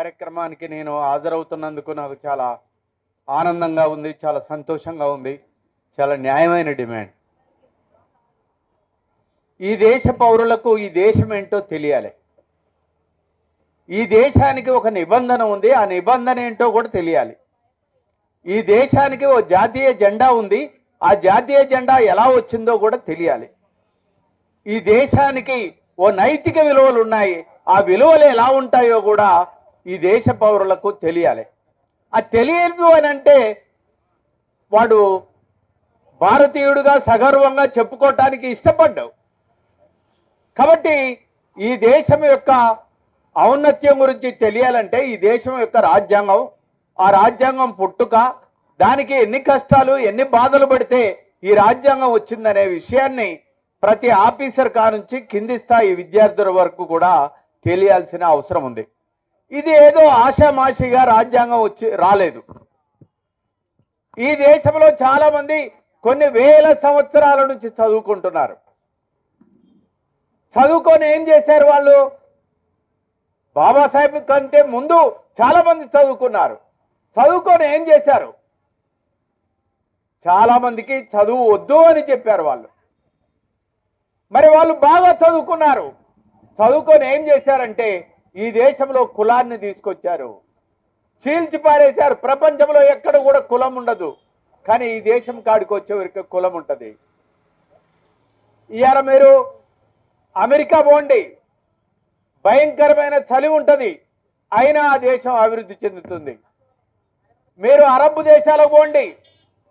కార్యక్రమానికి నేను హాజరవుతున్నందుకు నాకు చాలా ఆనందంగా ఉంది చాలా సంతోషంగా ఉంది చాలా న్యాయమైన డిమాండ్. ఈ దేశ పౌరులకు ఈ దేశం ఏంటో తెలియాలి. ఈ దేశానికి ఒక నిబంధన ఉంది ఆ నిబంధన ఏంటో కూడా తెలియాలి. ఈ దేశానికి ఓ జాతీయ జెండా ఉంది ఆ జాతీయ జెండా ఎలా వచ్చిందో కూడా తెలియాలి. ఈ దేశానికి ఓ నైతిక విలువలు ఉన్నాయి ఆ విలువలు ఎలా ఉంటాయో కూడా ఈ దేశ పౌరులకు తెలియాలి. ఆ తెలియదు అని అంటే వాడు భారతీయుడుగా సగర్వంగా చెప్పుకోవటానికి ఇష్టపడ్డావు. కాబట్టి ఈ దేశం యొక్క ఔన్నత్యం గురించి తెలియాలంటే ఈ దేశం యొక్క రాజ్యాంగం ఆ రాజ్యాంగం పుట్టుక దానికి ఎన్ని కష్టాలు ఎన్ని బాధలు పడితే ఈ రాజ్యాంగం వచ్చిందనే విషయాన్ని ప్రతి ఆఫీసర్ కా నుంచి కింది స్థాయి విద్యార్థుల వరకు కూడా తెలియాల్సిన అవసరం ఉంది. ఇది ఏదో ఆషామాషిగా రాజ్యాంగం వచ్చి రాలేదు. ఈ దేశంలో చాలా మంది కొన్ని వేల సంవత్సరాల నుంచి చదువుకుంటున్నారు. చదువుకొని ఏం చేశారు వాళ్ళు? బాబాసాహెబ్ కంటే ముందు చాలా మంది చదువుకున్నారు. చదువుకొని ఏం చేశారు? చాలా మందికి చదువు వద్దు అని చెప్పారు వాళ్ళు. మరి వాళ్ళు బాగా చదువుకున్నారు. చదువుకొని ఏం చేశారంటే ఈ దేశంలో కులాన్ని తీసుకొచ్చారు. చీల్చి పారేశారు ప్రపంచంలో ఎక్కడ కూడా కులం ఉండదు. కానీ ఈ దేశం కాడికి వచ్చేవరకు కులం ఉంటుంది. ఇవాళ మీరు అమెరికా పోండి. భయంకరమైన చలి ఉంటుంది. అయినా ఆ దేశం అభివృద్ధి చెందుతుంది. మీరు అరబ్ దేశాలకు పోండి.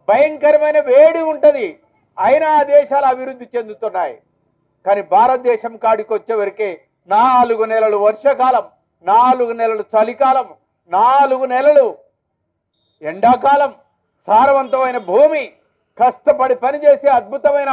భయంకరమైన వేడి ఉంటుంది. అయినా ఆ దేశాలు అభివృద్ధి చెందుతున్నాయి. కానీ భారతదేశం కాడికి వచ్చేవరకే నాలుగు నెలలు వర్షాకాలం నాలుగు నెలలు చలికాలం నాలుగు నెలలు ఎండాకాలం. సారవంతమైన భూమి కష్టపడి పనిచేసే అద్భుతమైన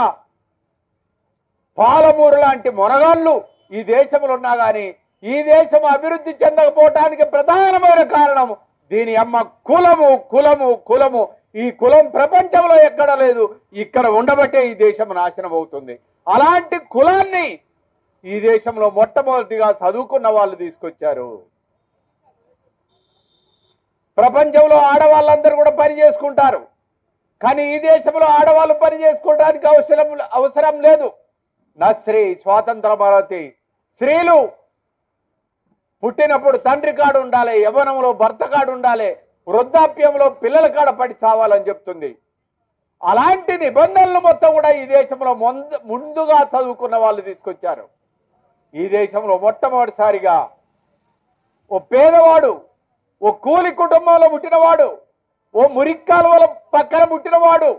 పాలమూరు లాంటి మొనగాళ్ళు ఈ దేశంలో ఉన్నా కానీ ఈ దేశం అభివృద్ధి చెందకపోవటానికి ప్రధానమైన కారణం దీని అమ్మ కులము కులము కులము. ఈ కులం ప్రపంచంలో ఎక్కడ లేదు ఇక్కడ ఉండబట్టే ఈ దేశం నాశనం అవుతుంది అలాంటి కులాన్ని ఈ దేశంలో మొట్టమొదటిగా చదువుకున్న వాళ్ళు తీసుకొచ్చారు. ప్రపంచంలో ఆడవాళ్ళందరూ కూడా పని చేసుకుంటారు. కానీ ఈ దేశంలో ఆడవాళ్ళు పని చేసుకోవడానికి అవసరం అవసరం లేదు. నా స్త్రీ స్వాతంత్ర భారతి స్త్రీలు పుట్టినప్పుడు తండ్రి కాడు ఉండాలి యవనంలో భర్త కాడు ఉండాలి వృద్ధాప్యంలో పిల్లల కాడ పడి చావాలని చెప్తుంది. అలాంటి నిబంధనలు మొత్తం కూడా ఈ దేశంలో ముందు ముందుగా చదువుకున్న వాళ్ళు తీసుకొచ్చారు. ఈ దేశంలో మొట్టమొదటిసారిగా ఓ పేదవాడు ఓ కూలి కుటుంబంలో పుట్టినవాడు ఓ మురిక్కాలువల పక్కన పుట్టినవాడు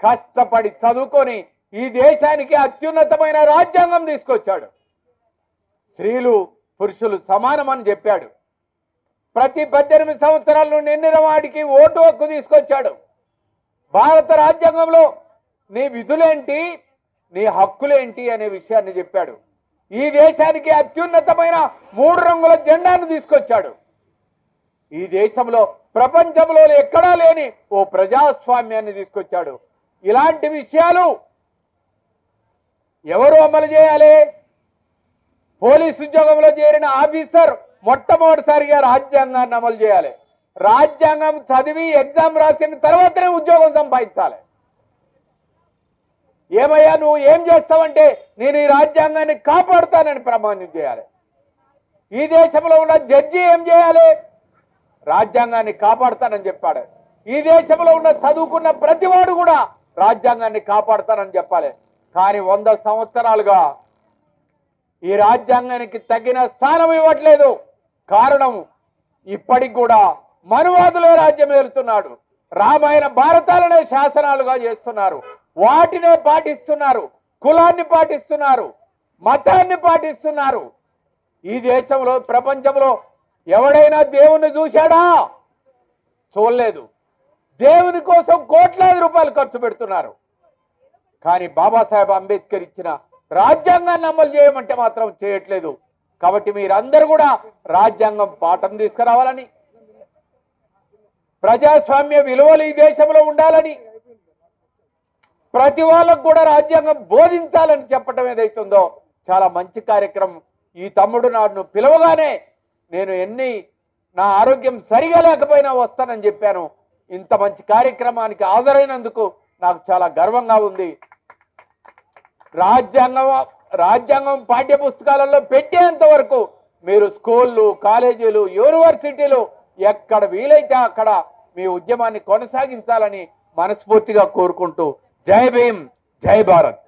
కష్టపడి చదువుకొని ఈ దేశానికి అత్యున్నతమైన రాజ్యాంగం తీసుకొచ్చాడు. స్త్రీలు పురుషులు సమానమని చెప్పాడు. ప్రతి పద్దెనిమిది సంవత్సరాల నుండి ఎన్నిన వాడికి ఓటు హక్కు తీసుకొచ్చాడు. భారత రాజ్యాంగంలో నీ విధులేంటి నీ హక్కులేంటి అనే విషయాన్ని చెప్పాడు. ఈ దేశానికి అత్యున్నతమైన మూడు రంగుల జెండాను తీసుకొచ్చాడు. ఈ దేశంలో ప్రపంచంలో ఎక్కడా లేని ఓ ప్రజాస్వామ్యాన్ని తీసుకొచ్చాడు. ఇలాంటి విషయాలు ఎవరు అమలు చేయాలి? పోలీస్ ఉద్యోగంలో చేరిన ఆఫీసర్ మొట్టమొదటిసారిగా రాజ్యాంగాన్ని అమలు చేయాలి. రాజ్యాంగం చదివి ఎగ్జామ్ రాసిన తర్వాతనే ఉద్యోగం సంపాదించాలి. ఏమయ్యా నువ్వు ఏం చేస్తావంటే నేను ఈ రాజ్యాంగాన్ని కాపాడుతానని ప్రమాణం చేయాలి. ఈ దేశంలో ఉన్న జడ్జి ఏం చేయాలి? రాజ్యాంగాన్ని కాపాడుతానని చెప్పాడు. ఈ దేశంలో ఉన్న చదువుకున్న ప్రతివాడు కూడా రాజ్యాంగాన్ని కాపాడుతానని చెప్పాలి. కానీ వంద సంవత్సరాలుగా ఈ రాజ్యాంగానికి తగిన స్థానం ఇవ్వట్లేదు. కారణం ఇప్పటికి కూడా మనువాదులే రాజ్యం ఏలుతున్నాడు. రామాయణ భారతాలనే శాసనాలుగా చేస్తున్నారు. వాటినే పాటిస్తున్నారు కులాన్ని పాటిస్తున్నారు మతాన్ని పాటిస్తున్నారు. ఈ దేశంలో ప్రపంచంలో ఎవడైనా దేవుణ్ణి చూశాడా? చూడలేదు. దేవుని కోసం కోట్లాది రూపాయలు ఖర్చు పెడుతున్నారు. కానీ బాబాసాహెబ్ అంబేద్కర్ ఇచ్చిన రాజ్యాంగాన్ని అమలు చేయమంటే మాత్రం చేయట్లేదు. కాబట్టి మీరందరూ కూడా రాజ్యాంగం పాఠం తీసుకురావాలని ప్రజాస్వామ్య విలువలు ఈ దేశంలో ఉండాలని ప్రతి వాళ్ళకు కూడా రాజ్యాంగం బోధించాలని చెప్పటం ఏదైతుందో చాలా మంచి కార్యక్రమం. ఈ తమ్ముడు నాడును పిలవగానే నేను ఎన్ని నా ఆరోగ్యం సరిగా లేకపోయినా వస్తానని చెప్పాను. ఇంత మంచి కార్యక్రమానికి హాజరైనందుకు నాకు చాలా గర్వంగా ఉంది. రాజ్యాంగం రాజ్యాంగం పాఠ్య పుస్తకాలలో పెట్టేంత వరకు మీరు స్కూళ్ళు కాలేజీలు యూనివర్సిటీలు ఎక్కడ వీలైతే అక్కడ మీ ఉద్యమాన్ని కొనసాగించాలని మనస్ఫూర్తిగా కోరుకుంటూ జై భీమ్ జై భారత్.